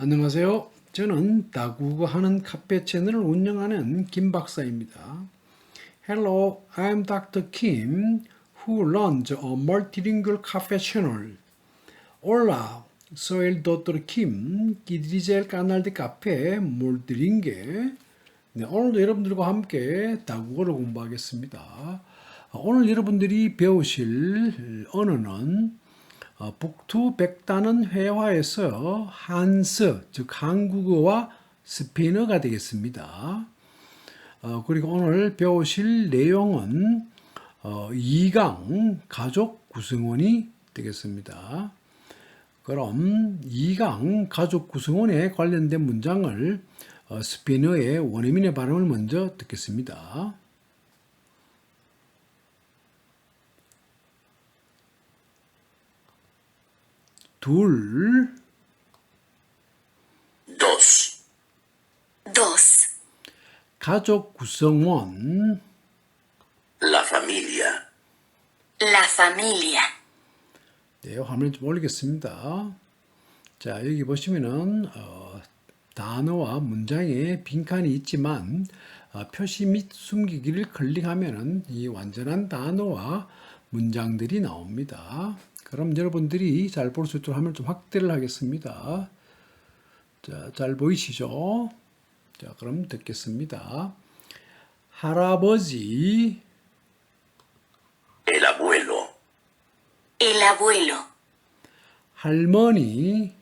안녕하세요. 저는 다국어 하는 카페 채널을 운영하는 김 박사입니다. Hello, I'm Dr. Kim, who runs a multilingual cafe channel. Hola, soy el Dr. Kim, que dirige el canal de café multilingue. 네, 오늘도 여러분들과 함께 다국어를 공부하겠습니다. 아, 오늘 여러분들이 배우실 언어는 어, 북두 백단은 회화에서 한서, 즉 한국어와 스페인어가 되겠습니다. 어, 그리고 오늘 배우실 내용은 어, 2강 가족 구성원이 되겠습니다. 그럼 2강 가족 구성원에 관련된 문장을 어, 스페인어의 원어민의 발음을 먼저 듣겠습니다. 둘, dos, Dos. 가족 구성원, la familia, La familia. 네, 화면 좀 올리겠습니다. 자, 여기 보시면은 어, 단어와 문장에 빈칸이 있지만 어, 표시 및 숨기기를 클릭하면은 이 완전한 단어와 문장들이 나옵니다. 그럼 여러분들이 잘 볼 수 있도록 화면 좀 확대를 하겠습니다. 자, 잘 보이시죠? 자, 그럼 듣겠습니다. 할아버지, el abuelo, El abuelo. 할머니,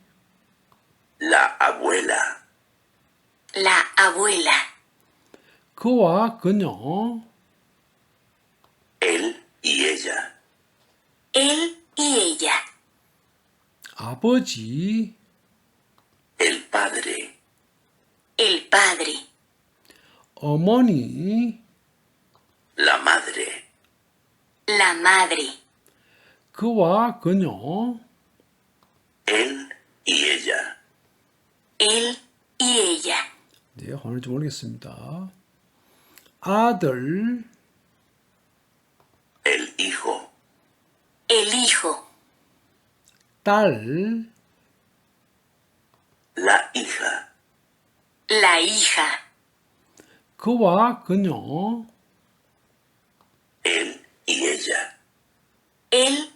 la abuela, La abuela. 그와 그녀, él y ella, Él ella. 아버지, el padre, El padre. 어머니, la madre, La madre. 그와 그녀, él y ella, Él y ella. 네, 화면을 좀 올리겠습니다. 아들, el hijo, El hijo. 딸, la hija, La hija. 그와 그녀, él y ella, Él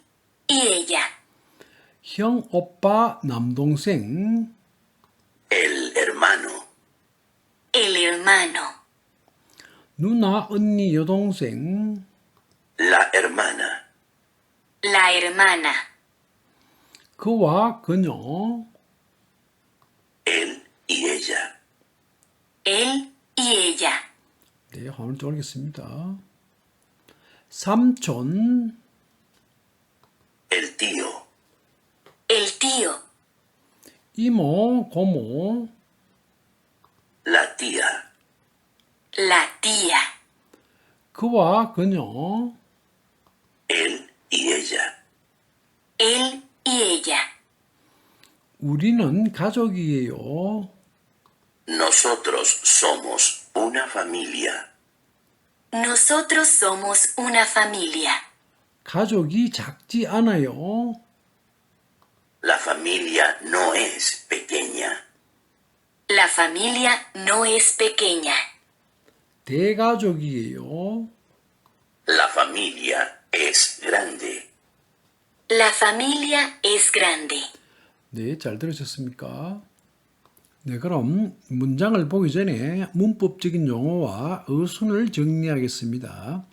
y ella. 형, 오빠, 남동생, el hermano, El hermano. 누나, 언니, 여동생, la hermana, La hermana. 그와 그녀, él y ella, Él y ella. 네, 화면을 좀 올리겠습니다. 삼촌, el tío, El tío. 이모, 고모, la tía, La tía. 그와 그녀, él y ella, Él y ella. 우리는 가족이에요. nosotros somos una familia, Nosotros somos una familia. 가족이 작지 않아요. la familia no es pequeña, La familia no es pequeña. 대가족이에요. la familia es grande. La familia es grande. 네, 잘 들으셨습니까? 네, 그럼 문장을 보기 전에 문법적인 용어와 어순을 정리하겠습니다.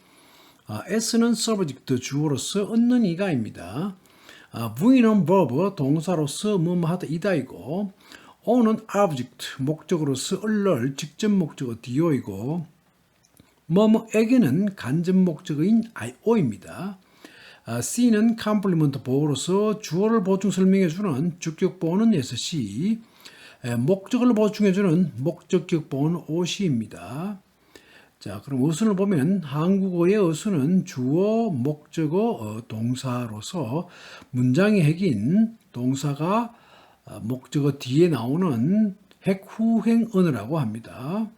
아, S는 subject 주어로서 얻는 이가입니다. 아, V는 verb 동사로서 뭐뭐 하다 이다이고 O는 object 목적으로서 얼럴 직접 목적어 do이고 뭐뭐에게는 간접 목적어인 io입니다. 아, C는 컴플리먼트 보호로서 주어를 보충 설명해주는 주격 보호는 SC, 에, 목적을 보충해주는 목적격 보호는 OC입니다. 자, 그럼 어순을 보면 한국어의 어순은 주어, 목적어, 어, 동사로서 문장의 핵인 동사가 어, 목적어 뒤에 나오는 핵 후행 언어라고 합니다.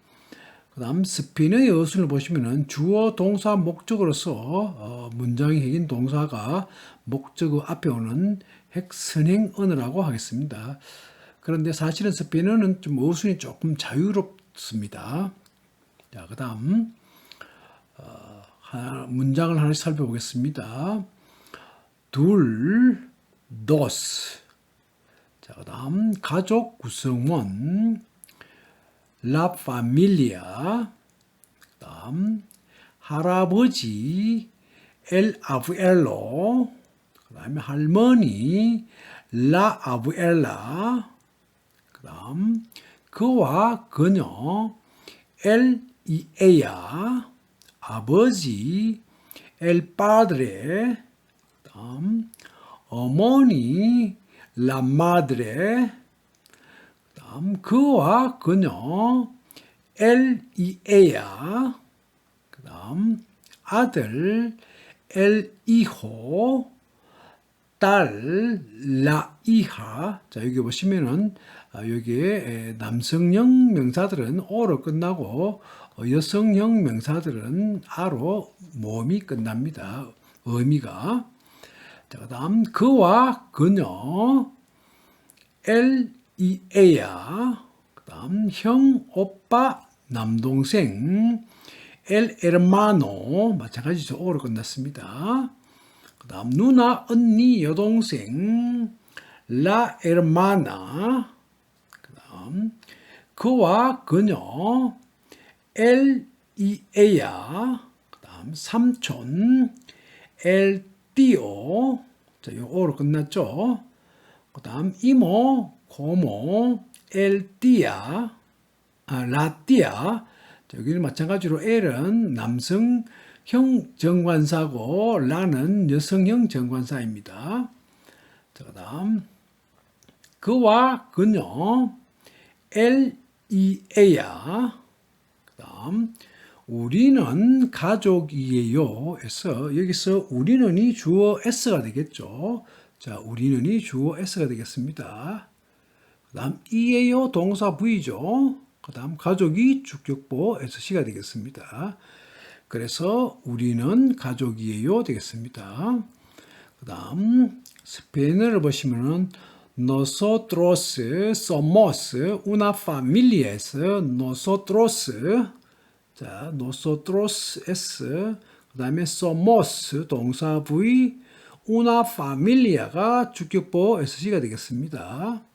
그 다음 스페인어의 어순을 보시면은 주어 동사 목적으로서 어, 문장의 핵인 동사가 목적어 앞에 오는 핵선행 언어라고 하겠습니다. 그런데 사실은 스페인어는 좀 어순이 조금 자유롭습니다. 자, 그 다음, 어, 문장을 하나씩 살펴보겠습니다. 둘, dos. 자, 그 다음, 가족 구성원. La familia. 그 다음, 할아버지. El abuelo. 그 다음에 할머니. La abuela. 그 다음, 그와 그녀. El y ella. 아버지. El padre. 그 다음, 어머니. La madre. 그 다음, 그와 그녀. Ella. 그 다음, 아들. Hijo. 딸, hija. 자, 여기 보시면은, 아, 여기에 에, 남성형 명사들은 오로 끝나고, 어, 여성형 명사들은 아로 모음이 끝납니다. 의미가. 자, 그 다음, 그와 그녀, el y ella. 그 다음, 형, 오빠, 남동생, el hermano. 마찬가지죠. 오로 끝났습니다. 그 다음 누나, 언니, 여동생 la hermana 그 다음 그와 그녀 el y ella 그 다음 삼촌 el tío 자, 요 오로 끝났죠 그 다음 이모, 고모 el tía 아, la tía 자, 여기는 마찬가지로 L은 남성형 정관사고 라는 여성형 정관사입니다. 자, 그 다음 그와 그녀 L E A야. 그다음 우리는 가족이에요. 에서 여기서 우리는이 주어 S가 되겠죠. 자, 우리는이 주어 S가 되겠습니다. 그 다음 이에요 동사 V죠. 그 다음 가족이 주격보 SC가 되겠습니다. 그래서 우리는 가족이에요 되겠습니다. 그 다음 스페인어를 보시면은 nosotros somos una familia es nosotros 자 nosotros es 그 다음에 somos 동사 V una familia가 주격보 SC가 되겠습니다.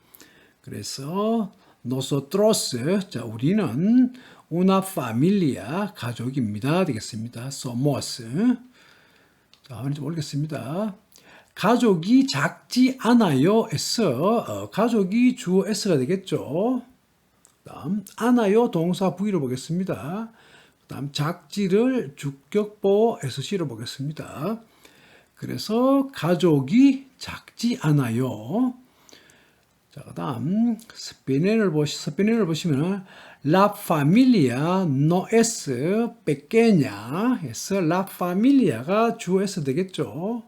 그래서 nosotros 자 우리는 una familia 가족입니다 되겠습니다. somos 자좀 올리겠습니다. 가족이 작지 않아요 에서 어, 가족이 주어 s가 되겠죠. 그다음 않아요 동사 v로 보겠습니다. 그다음 작지를 주격보 sc로 보겠습니다. 그래서 가족이 작지 않아요. 자, 그다음 스페인어를 보시 스페인어를 보시면 la familia no es pequeña 해서 la familia가 주 s 되겠죠.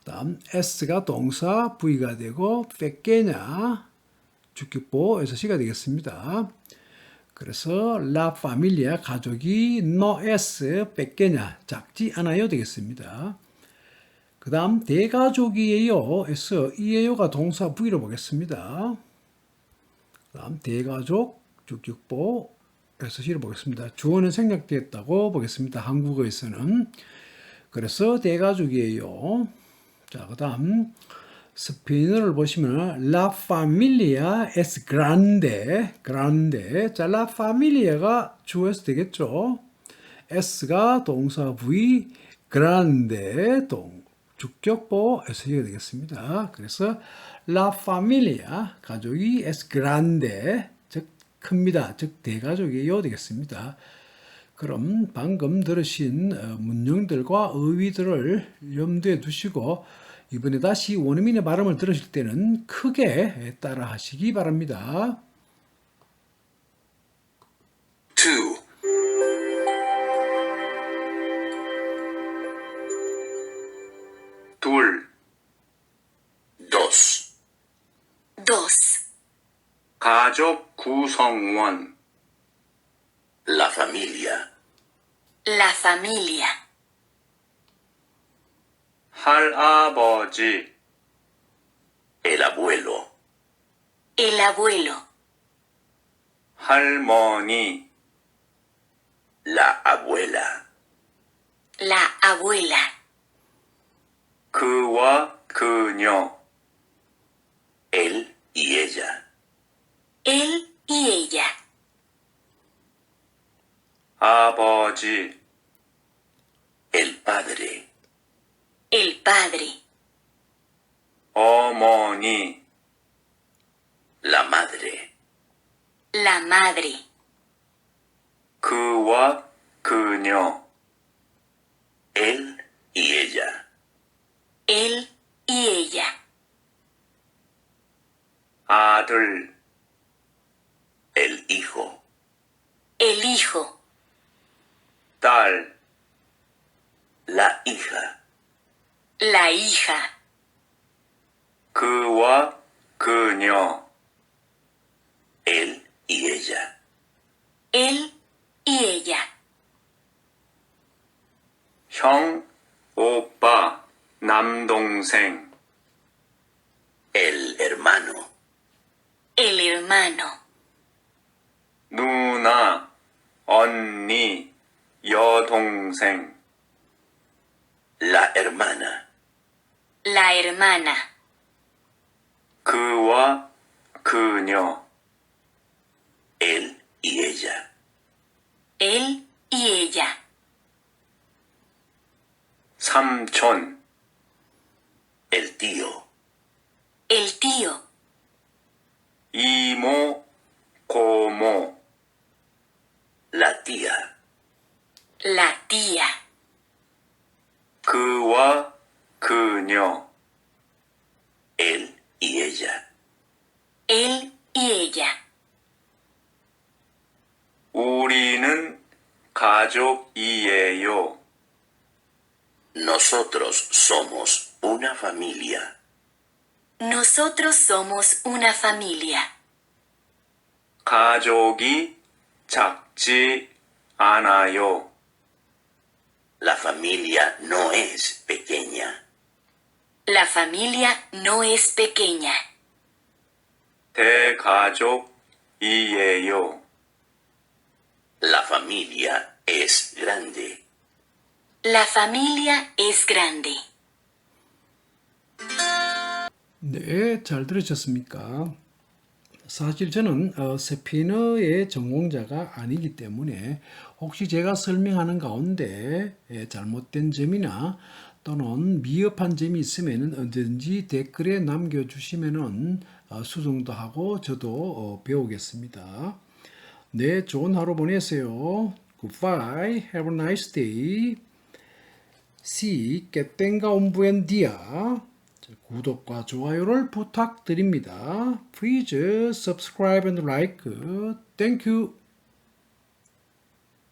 그다음 s가 동사 v가 되고 pequeña 주격보에서 시가 되겠습니다. 그래서 la familia 가족이 no es pequeña 작지 않아요 되겠습니다. 그 다음 대가족이에요 에서 이에요가 동사 V로 보겠습니다. 그 다음 대가족 에서 시로 보겠습니다. 주어는 생략되었다고 보겠습니다. 한국어에서는. 그래서 대가족이에요. 자, 그 다음 스페인어를 보시면 La familia es grande. grande. 자, La familia가 주어에서 되겠죠. S가 동사 V, grande 동 주격보 S가 되겠습니다. 그래서 La familia 가족이 es grande 즉 큽니다. 즉 대가족이요 되겠습니다. 그럼 방금 들으신 어, 문형들과 어휘들을 염두에 두시고 이번에 다시 원어민의 발음을 들으실 때는 크게 따라 하시기 바랍니다. 가족 구성원, la familia, La familia. 할아버지, el abuelo, El abuelo. 할머니, La abuela. La abuela. 그와 그녀, Él y ella. Él y ella. 아버지, El padre. El padre. 어머니, La madre. La madre. 그와 그녀, Él y ella. Él y ella. 아들, El hijo. El hijo. 딸, La hija. La hija. 그와 그녀, Él y ella. Él y ella. 형, 오빠, 남동생, El hermano. El hermano. 누나, 언니, 여동생, La hermana. La hermana. 그와 그녀, Él y ella. Él y ella. 삼촌, El tío. El tío. 이모, 고모, La tía. Tía. 그와 그녀, Él y ella. Él y ella. 우리는 가족이에요. Nosotros somos una familia. Nosotros somos una familia. 가족이 작지 않아요. La familia no es pequeña. La familia no es pequeña. 대가족이에요. La familia es grande. La familia es grande. 네, 잘 들으셨습니까? 사실 저는 어, 스페인어의 전공자가 아니기 때문에 혹시 제가 설명하는 가운데 예, 잘못된 점이나 또는 미흡한 점이 있으면 언제든지 댓글에 남겨주시면 어, 수정도 하고 저도 어, 배우겠습니다. 네, 좋은 하루 보내세요. Goodbye. Have a nice day. Si, que tenga un buen día. 자, 구독과 좋아요를 부탁드립니다. Please subscribe and like. Thank you.